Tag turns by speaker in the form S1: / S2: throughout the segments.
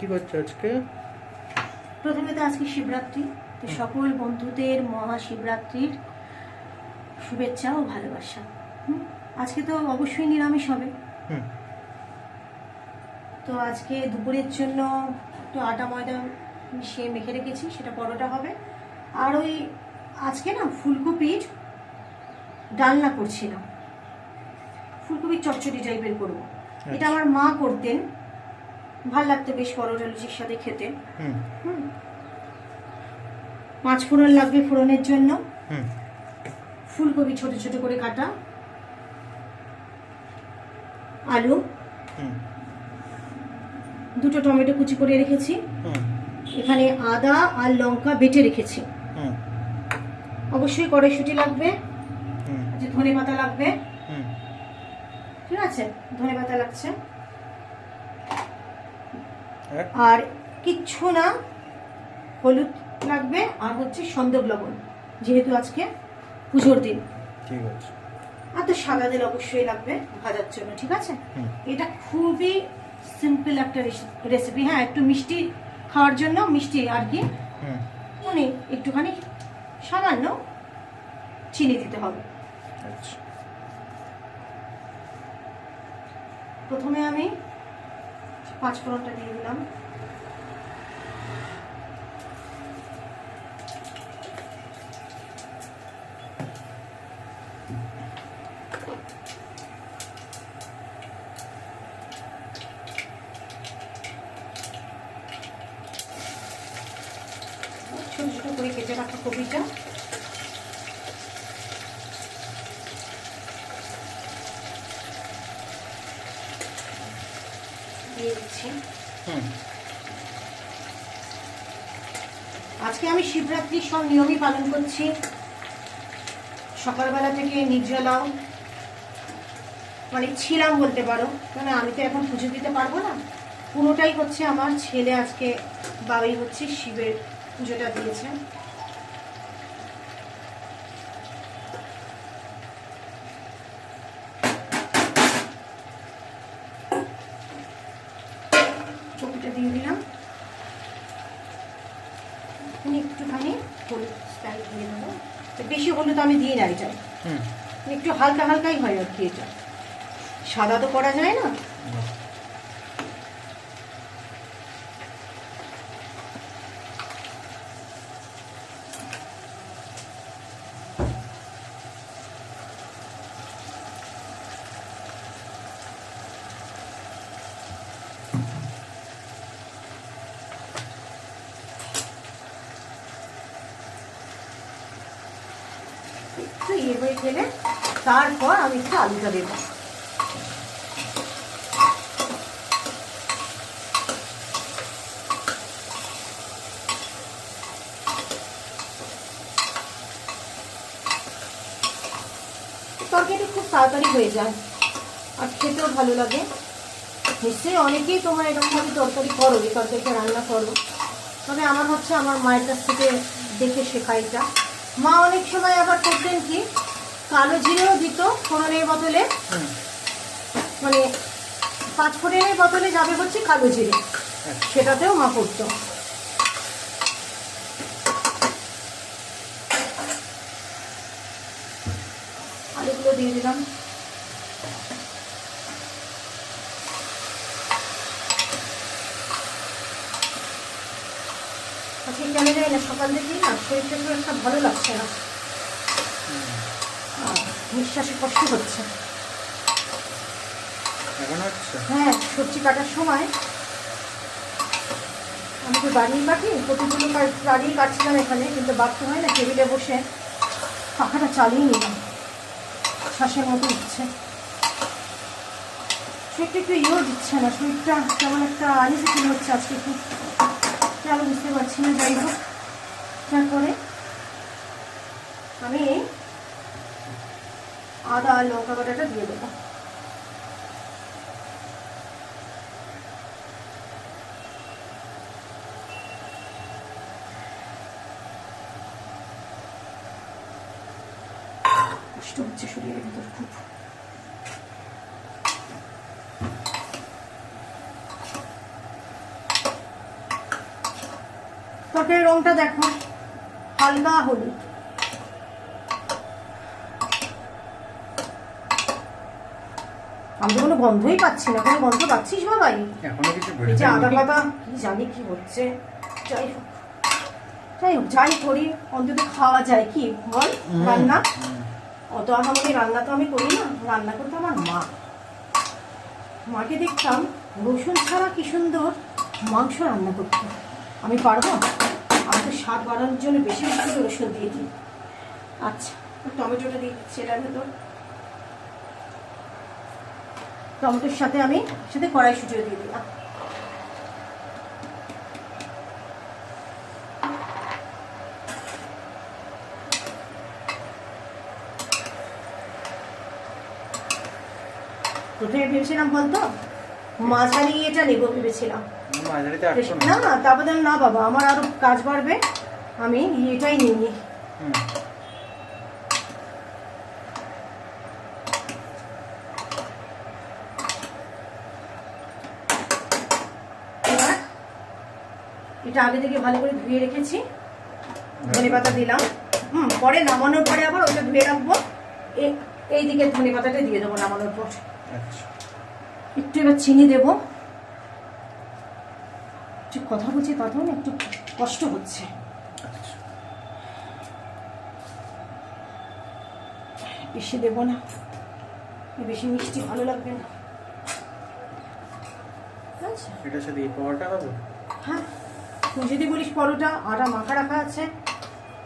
S1: কি করছ আজকে?
S2: প্রথমে তো আজকে শিবরাত্রি তো সকল বন্ধুদের মহাশিবরাত্রির শুভেচ্ছা ও ভালোবাসা। আজকে তো অবশ্যই নিরামিষ হবে। তো আজকে দুপুরের জন্য একটু আটা ময়দা মিশিয়ে মেখে রেখেছি সেটা পরোটা হবে। আর ওই আজকে না ফুলকপির ডালনা করছিলাম। ফুলকপির চচ্চড়ি টাইপের করব। এটা আমার মা করতেন। ভালো লাগতো বেশ পরোটা লুচির সাথে খেতে।
S1: হুম।
S2: হুম। পাঁচ ফোড়ন লাগবে ফোড়নের জন্য।
S1: হুম।
S2: ফুলকপি ছোট ছোট করে কাটা। আলু।
S1: হুম।
S2: দুটো টমেটো কুচি করে রেখেছি।
S1: হুম।
S2: এখানে আদা আর লঙ্কা বেটে রেখেছি।
S1: হুম।
S2: অবশ্যই কড়াইশুটি লাগবে।
S1: হুম।
S2: যে ধনে পাতা লাগবে।
S1: হুম।
S2: ঠিক আছে? ধনে পাতা লাগছে।
S1: আর
S2: আর কিচ্ছু না হলুদ লাগবে আর হচ্ছে সন্দক লবণ যেহেতু আজকে পুজোর দিন।
S1: ঠিক আছে।
S2: আর তো সাদা তেল অবশ্যই লাগবে ভাজার জন্য ঠিক আছে? এটা খুবই সিম্পল একটা রেসিপি হ্যাঁ একটু মিষ্টি খাওয়ার জন্য মিষ্টি আর কি। মানে একটুখানি সামান্য চিনি দিতে হবে।
S1: আচ্ছা।
S2: প্রথমে আমি পাঁচ ফোড়নটা দিয়ে দিলাম। ছোট ছোট করে কেটে রাখা কপিটা দিয়ে দিচ্ছি
S1: হুম
S2: আজকে আমি শিবরাত্রি সব নিয়মই পালন করছি। সকালবেলা থেকে নির্জলাও মানে ছিলাম বলতে পারো মানে আমি তো এখন পুজো দিতে পারব না। পুরোটাই হচ্ছে আমার ছেলে আজকে বাবাই হচ্ছে শিবের পুজোটা দিয়েছে কপিটা দিয়ে দিলাম এখানে একটুখানি হলুদ স্টাইল দিয়ে দেবো তো বেশি হলুদ আমি দিই না এটা। একটু হালকা হালকাই হয় আর কি এটা। সাদা তো করা যায় না একটু ইয়ে হয়ে গেলে তারপর আমি একটু আলুটা দেবো। তরকারিটা খুব তাড়াতাড়ি হয়ে যায় আর খেতেও ভালো লাগে। নিশ্চয়ই অনেকেই তোমরা এরকমভাবে তরকারি করো এই তরকারিটা রান্না করো। তবে আমার হচ্ছে আমার মায়ের কাছ থেকে দেখে শেখা এটা। মা অনেক সময় আবার করতেন কি কালো জিরেও দিত ফোড়নের বদলে। মানে পাঁচ ফোড়নের বদলে যাবে হচ্ছে কালো জিরে।
S1: আচ্ছা
S2: সেটাতেও মা করতো। আলুগুলো দিয়ে দিলাম। না সকাল থেকেই না? শরীরটা খুব একটা ভালো লাগছে না। নিঃশ্বাসে কষ্ট হচ্ছে। হ্যাঁ সবজি কাটার সময় আমি তো দাঁড়িয়ে কাটি কাট- দাঁড়িয়ে কাটছিলাম এখানে কিন্তু বাড়তে হয় না টেবিলে বসে পাখাটা চালিয়ে নিলাম। শ্বাসের মতো উঠছে শরীরটা একটু ইয়েও দিচ্ছে না শরীরটা কেমন একটা আনিসে ফিল হচ্ছে আজকে খুব কেন বুঝতে পারছি না যাই হোক। তারপরে আমি আদা আর লঙ্কা বাটাটা দিয়ে দেবো। কষ্ট হচ্ছে শরীরের ভিতর খুব। রংটা দেখো। হালকা হলুদ আমি তো কোনো গন্ধই পাচ্ছি না। কোনো গন্ধ পাচ্ছিস বাবাই? এই যে আদা পাতা কি জানি কি হচ্ছে। যাই হোক। যাই হোক যাই করি। অন্তত খাওয়া যায় কি? বল রান্না। অত আহামরি রান্না তো আমি করি না। রান্না করতো আমার মা। মাকে দেখতাম রসুন ছাড়া কি সুন্দর মাংস রান্না করতো। আমি পারব? তো স্বাদ বাড়ানোর জন্য বেশি বেশি করে রসুন দিয়ে দিই। আচ্ছা টমেটোটা দিয়ে দিচ্ছি এটার ভেতর। টমেটোর সাথে আমি, সাথে কড়াই কড়াইশুটিও দিয়ে দিলাম। প্রথমে ভেবেছিলাম বলতো? মাঝারি এটা নেব ভেবেছিলাম।
S1: না
S2: না বাবা আমার আরও কাজ বাড়বে আমি এটাই নিই এটা আগে থেকে ভালো করে ধুয়ে রেখেছি ধনে পাতা দিলাম। হুম পরে নামানোর পরে আবার ওটা ধুয়ে রাখব। এই দিকে ধনে পাতাটা দিয়ে দেবো নামানোর পর।
S1: আচ্ছা।
S2: একটু এবার চিনি দেব। একটু কথা বলছি তাতেও না একটু কষ্ট হচ্ছে। বেশি দেবো না। বেশি মিষ্টি ভালো লাগবে না। আচ্ছা।
S1: এটার সাথে পাওয়াটা হবে
S2: হ্যাঁ। তুই যদি বলিস পরোটা আটা মাখা রাখা আছে।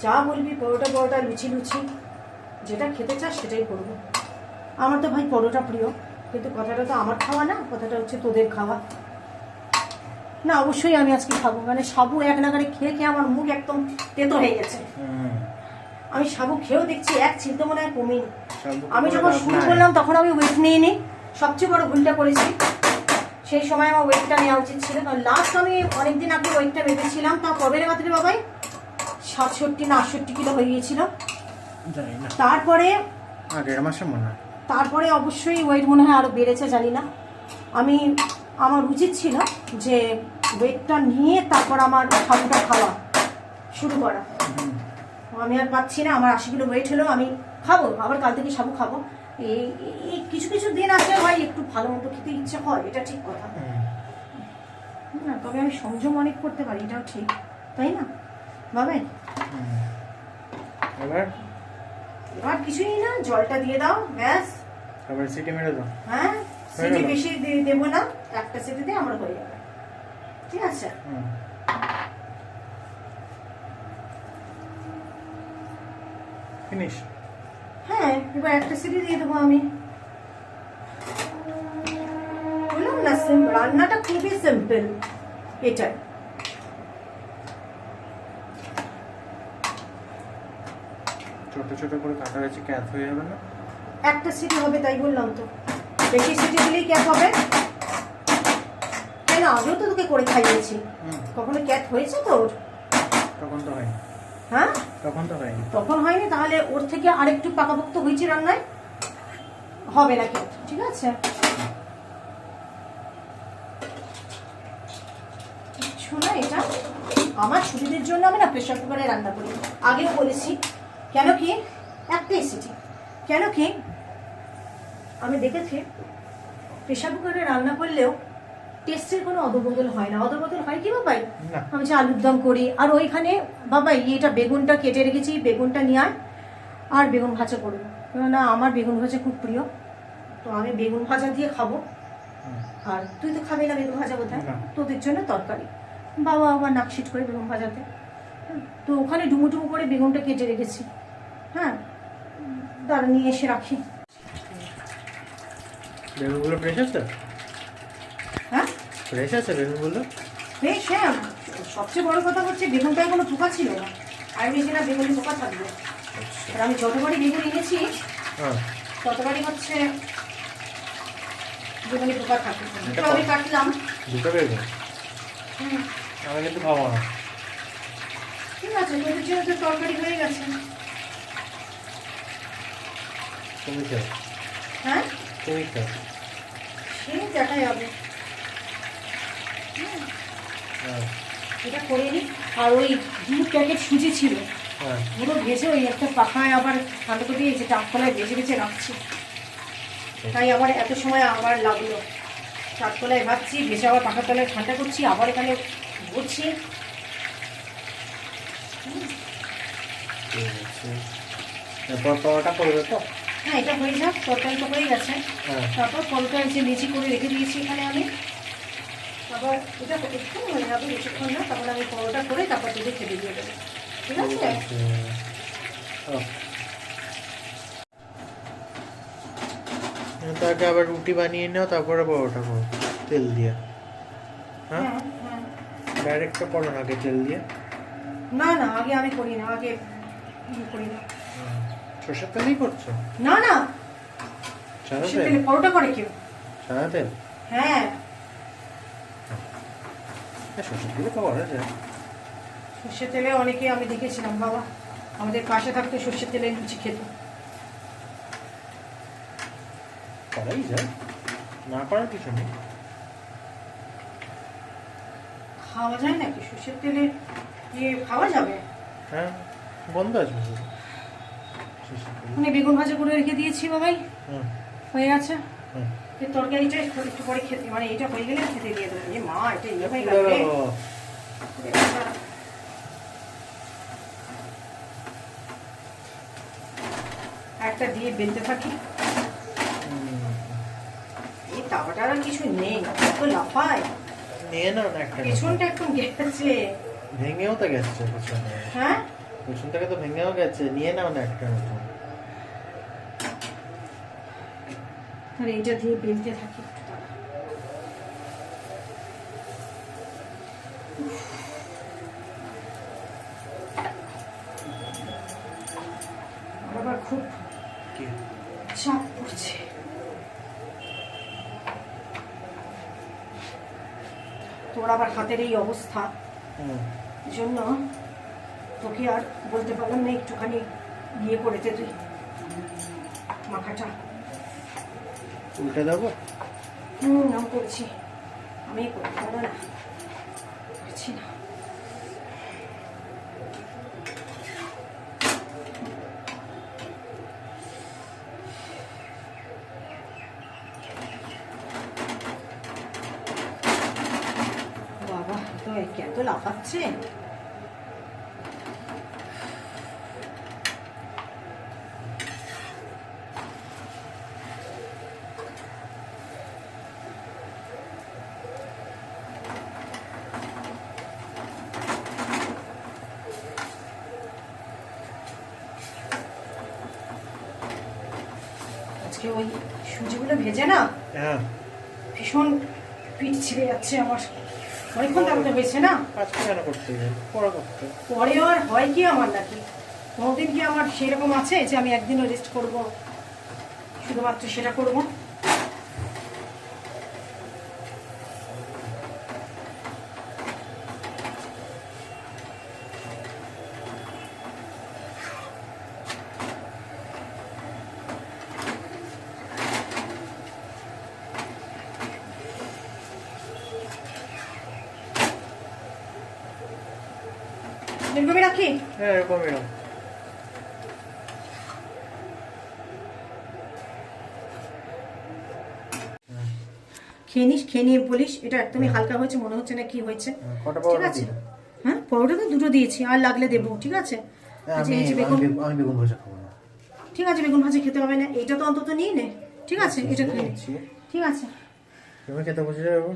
S2: যা বলবি পরোটা পরোটা লুচি লুচি। যেটা খেতে চাস সেটাই করব। আমার তো ভাই পরোটা প্রিয়। কিন্তু কথাটা তো আমার খাওয়া না কথাটা হচ্ছে তোদের খাওয়া। না অবশ্যই আমি আজকে খাব। মানে সাবু এক নাগারে খেয়ে খেয়ে আমার মুখ একদম তেতো হয়ে গেছে। আমি সাবু খেয়েও দেখছি এক চিন্তা মনে হয় কমিনি। আমি যখন শুরু করলাম তখন আমি ওয়েট নিয়ে নিই সবচেয়ে বড় ভুলটা করেছি। সেই সময় আমার ওয়েটটা নেওয়া উচিত ছিল। কারণ লাস্ট আমি অনেকদিন আগে ওয়েটটা মেপেছিলাম তা কবে রে মাত্রে বাবাই? সাতষট্টি না আটষট্টি কিলো হয়ে গিয়েছিল। তারপরে
S1: দেড় মাসে মনে হয়।
S2: তারপরে অবশ্যই ওয়েট মনে হয় আরও বেড়েছে জানি না। আমি আমার উচিত ছিল যে ওয়েটটা নিয়ে তারপর আমার খাবারটা খাওয়া শুরু করা। আমি আর পাচ্ছি না আমার আশি কিলো ওয়েট হলেও আমি খাব আবার কাল থেকে সাবু খাব। এই এই কিছু কিছু দিন আছে ভাই একটু ভালো মতো খেতে ইচ্ছে হয় এটা ঠিক কথা। না তবে আমি সংযম অনেক করতে পারি এটাও ঠিক তাই না?
S1: হুম। এবার?
S2: এবার কিছুই না জলটা দিয়ে দাও ব্যাস।
S1: তারপরে সিটি মেরে দাও।
S2: হ্যাঁ? সিটি বেশি দেবো না একটা সিটি দিয়ে আমার হয়ে যাবে। ঠিক আছে?
S1: ফিনিশ।
S2: হ্যাঁ এবার একটা সিটি দিয়ে দেবো আমি। বললাম না রান্নাটা খুবই সিম্পল এটাই
S1: ছোট ছোট করে কাটা হয়েছে ক্যাথ হয়ে যাবে না।
S2: একটা সিটি হবে তাই বললাম তো। বেশি সিটি দিলেই ক্যাট হবে? কেন? আগেও তো তোকে করে খাইয়েছি। কখনো ক্যাট হয়েছে তোর?
S1: তখন তো হয়নি।
S2: হ্যাঁ?
S1: তখন তো হয়নি।
S2: তখন হয়নি? তাহলে ওর থেকে আরেকটু পাকাপোক্ত হয়েছে রান্নায়? হবে না ক্যাট ঠিক আছে? কিচ্ছু না এটা। আমার সুবিধের জন্য আমি না প্রেশার কুকারে রান্না করি। আগেও বলেছি কেন কি? একটাই সিটি কেন কি? আমি দেখেছি প্রেশার কুকারে রান্না করলেও টেস্টের কোনো অদবদল হয় না। অদবদল হয় কি বাবাই? আমি যে আলুর দম করি আর ওইখানে বাবা এটা বেগুনটা কেটে রেখেছি বেগুনটা নিয়ে আয় আর বেগুন ভাজা করব না আমার বেগুন ভাজা খুব প্রিয়। তো আমি বেগুন ভাজা দিয়ে খাব। আর তুই তো খাবি না বেগুন ভাজা কোথায় তোদের জন্য তরকারি। বাবা আবার নাকশিট করে বেগুন ভাজাতে। তো ওখানে ডুমু ডুমু করে বেগুনটা কেটে রেখেছি। হ্যাঁ? দাঁড়া নিয়ে এসে রাখি।
S1: বেগুনগুলো ফ্রেশ আছে?
S2: হ্যাঁ?
S1: ফ্রেশ আছে বেগুনগুলো
S2: বেশ হ্যাঁ। সবচেয়ে বড় কথা হচ্ছে বেগুনটায় কোনো পোকা ছিল না। আর আমি না বেগুনে পোকা থাকবে।
S1: আচ্ছা।
S2: আর আমি যতবারই বেগুন এনেছি
S1: হ্যাঁ।
S2: ততবারই হচ্ছে বেগুনে পোকা থাকে। তো আমি কাটলাম।
S1: দুটো বেগুন? আমি কিন্তু খাব না।
S2: ঠিক আছে তোদের জন্য তো তরকারি হয়ে গেছে। হ্যাঁ?
S1: তুমি খেও
S2: সে দেখা যাবে
S1: হ্যাঁ।
S2: এটা করে নিই। আর ওই দু প্যাকেট সুজি ছিল।
S1: হ্যাঁ।
S2: পুরো ভেজে ওই একটা পাখায় আবার ঠান্ডা করে দিয়েছে চারতলায় ভেজে ভেজে রাখছি। তাই আমার এত সময় আবার লাগল। চারতলায় ভাবছি ভেজে আবার পাখার তলায় ঠান্ডা করছি আবার এখানে ভরছি।
S1: এরপর করবে তো?
S2: হ্যাঁ এটা হয়ে যাক তরকারি তো হয়ে গেছে।
S1: হ্যাঁ।
S2: তারপর পরোটা যে লিচি করে রেখে দিয়েছি এখানে আমি। আবার এটা একটু হয়ে যাবে বেশিক্ষণ না তারপর আমি পরোটা করে তারপর দুধে খেতে দিয়ে দেবো। ঠিক আছে?
S1: ও। তাকে আবার রুটি বানিয়ে নাও তারপরে পরোটা করো তেল দিয়ে। হ্যাঁ?
S2: হ্যাঁ হ্যাঁ।
S1: ডাইরেক্ট করো না আগে তেল দিয়ে।
S2: না না আগে আমি করি না আগে করি না।
S1: সর্ষের তেলেই করছ?
S2: না না।
S1: সাদা
S2: সে
S1: তেল
S2: পরোটা করে কেউ?
S1: সাদা তেল
S2: হ্যাঁ।
S1: হ্যাঁ, সর্ষের তেলে তো করা যায়।
S2: সর্ষের তেলে অনেকে আমি দেখেছিলাম বাবা। আমাদের পাশে থাকতে সর্ষের তেলে লুচি খেত।
S1: করাই যায়। না করার কিছু নেই।
S2: খাওয়া যায় নাকি? সর্ষের তেলে ইয়ে খাওয়া যাবে?
S1: হ্যাঁ বন্ধ আছে
S2: মানে বেগুন ভাজা করে রেখে দিয়েছি বাবাই হয়ে এই তরকারিটা একটু পরে খেতে মানে এটা হয়ে গেলে খেতে দিয়ে দেবো। এ মা এটা ইয়ে হয়ে গেছে। একটা দিয়ে বেলতে থাকি। এই তাওয়াটার আর কিছু নেই এত লাফায়।
S1: নিয়ে নাও না একটা।
S2: পেছনটা একটু গেছে।
S1: ভেঙেও তো গেছে
S2: হ্যাঁ?
S1: পেছন তো ভেঙেও গেছে নিয়ে নাও না একটা নতুন
S2: আর এইটা দিয়ে বেলতে থাকি একটু আবার খুব চাপ পড়ছে। তোর আবার হাতের এই অবস্থা। জন্য তোকে আর বলতে পারলাম না একটুখানি ইয়ে করেতে তুই। মাখাটা
S1: উল্টে দেবো?
S2: হুম নাম করছি। আমি করতে পারব না পারছি না। বাবা তো এত লাফাচ্ছে? আজকে ওই সুজিগুলো ভেজে না
S1: হ্যাঁ।
S2: ভীষণ পিঠ ছিঁড়ে যাচ্ছে আমার। অনেকক্ষণ তাড়াতে হয়েছে না?
S1: আজকে কেন করতে পরে করতে
S2: পরে আর হয় কি আমার নাকি? কোনোদিন কি আমার সেরকম আছে যে আমি একদিনও রেস্ট করব? শুধুমাত্র সেটা করব? এরকমই রাখি?
S1: হ্যাঁ এরকম এরকম
S2: খেয়ে নিস খেয়ে নিয়ে বলিস এটা একদমই হালকা হয়েছে মনে হচ্ছে না কি হয়েছে।
S1: হ্যাঁ,
S2: ঠিক আছে। হ্যাঁ পরোটা তো দুটো দিয়েছি আর লাগলে দেবো ঠিক আছে?
S1: হ্যাঁ,
S2: আচ্ছা, ঠিক আছে বেগুন ভাজি খেতে হবে না এটা তো অন্তত নিয়ে নে। ঠিক আছে এটা খেয়ে। ঠিক আছে।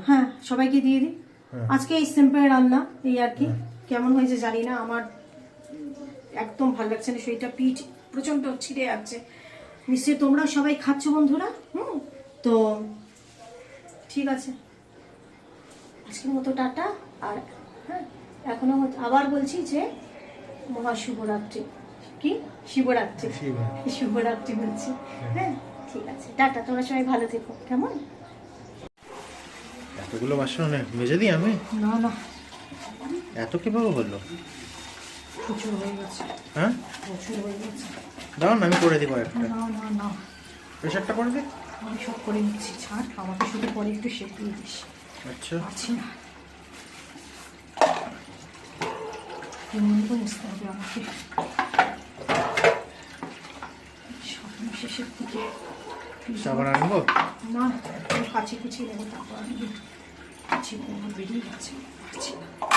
S2: হ্যাঁ সবাইকে দিয়ে দিই।
S1: হ্যাঁ।
S2: আজকে এই সিম্পল রান্না এই আর কি। কেমন হয়েছে জানি না আমার একদম ভালো লাগছে না শরীরটা পিঠ প্রচণ্ড ছিঁড়ে যাচ্ছে। নিশ্চয়ই তোমরা সবাই খাচ্ছ বন্ধুরা? হুম? তো ঠিক আছে। আজকের মতো টাটা। আর হ্যাঁ এখনও আবার বলছি যে মহাশুভরাত্রি। কি? শিবরাত্রি।
S1: শিবরাত্রি।
S2: বলছি। হ্যাঁ। ঠিক আছে। টাটা তোমরা সবাই ভালো থেকো। কেমন?
S1: এতগুলো বাসন মেজে দিই আমি?
S2: না না।
S1: এত কীভাবে হলো?
S2: প্রচুর হয়ে
S1: হ্যাঁ?
S2: হয়ে
S1: দাও না আমি করে দিব একটা।
S2: না
S1: প্রেশারটা করে দিই
S2: আমি সব করে নিচ্ছি ছাড়। আমাকে শুধু পরে একটু শেপ দিয়ে দিস।
S1: আচ্ছা।
S2: পারছি না। এমনিও মুছতে হবে আমাকে। স্বপ্ন শেষের দিকে।
S1: সাবান আনব?
S2: না কাছে কুচি নেব তারপর আমি কাছে বেরিয়ে গেছে। পারছি না।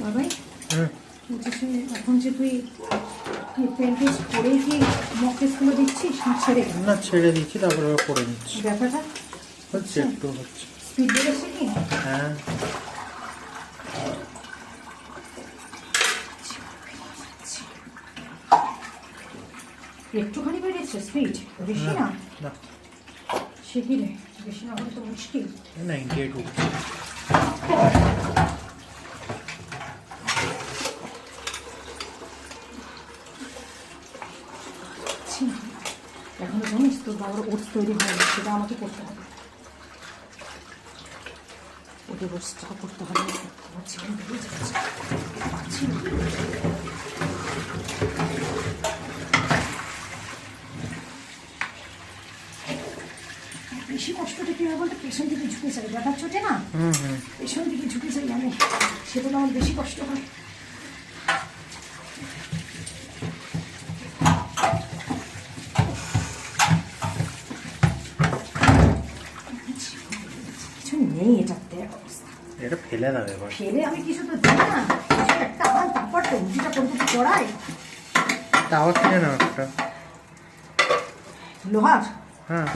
S2: বাবাই
S1: হুম
S2: এখন যে তুই কি মক টেস্টগুলো দিচ্ছিস? না ছেড়ে
S1: না ছেড়ে দিচ্ছি তারপরে নিচ্ছি।
S2: ব্যাপারটা?
S1: হচ্ছে একটু হচ্ছে।
S2: স্পিড বেড়েছে কি?
S1: হ্যাঁ।
S2: একটুখানি বেড়েছে স্পিড বেশি না?
S1: না।
S2: সে বেশি না হলে তো মুশকিল
S1: নাইনটি এইট
S2: এখনও জানিস তোর বাবার ওটস তৈরি হয়নি সেটা আমাকে করতে হবে। ওদের ওটসটা করতে হবে। আমার জীবন বেরিয়ে যাচ্ছে। পারছি না। বেশি কষ্টটা কি হয় বলতে? পেছন দিকে ঝুঁকে যাই ব্যথার চোটে না?
S1: হুম হুম।
S2: পেছন দিকে ঝুঁকে যাই আমি। সেটা আমার বেশি কষ্ট হয়। কিছু নেই এটাতে অবস্থা।
S1: এটা ফেলে দাও এবার
S2: ফেলে আমি কিছু তো দিই না। একটা আন তারপর তো রুটিটা করাই
S1: তাও কিনে নাও একটা
S2: লোহার?
S1: হ্যাঁ।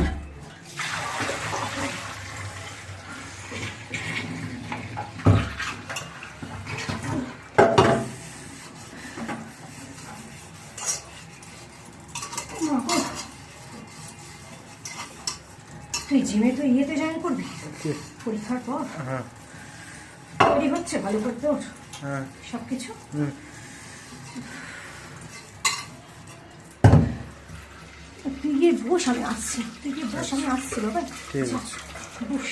S2: তুই জিমে তো ইয়েতে জয়েন করবি? পরীক্ষার পর?
S1: হ্যাঁ।
S2: তৈরি হচ্ছে ভালো করে তোর?
S1: হ্যাঁ।
S2: সব কিছু
S1: হুম।
S2: তুই গিয়ে বস আমি আসছি। তুই গিয়ে বস আমি আসছি বাবা।
S1: ঠিক
S2: বস।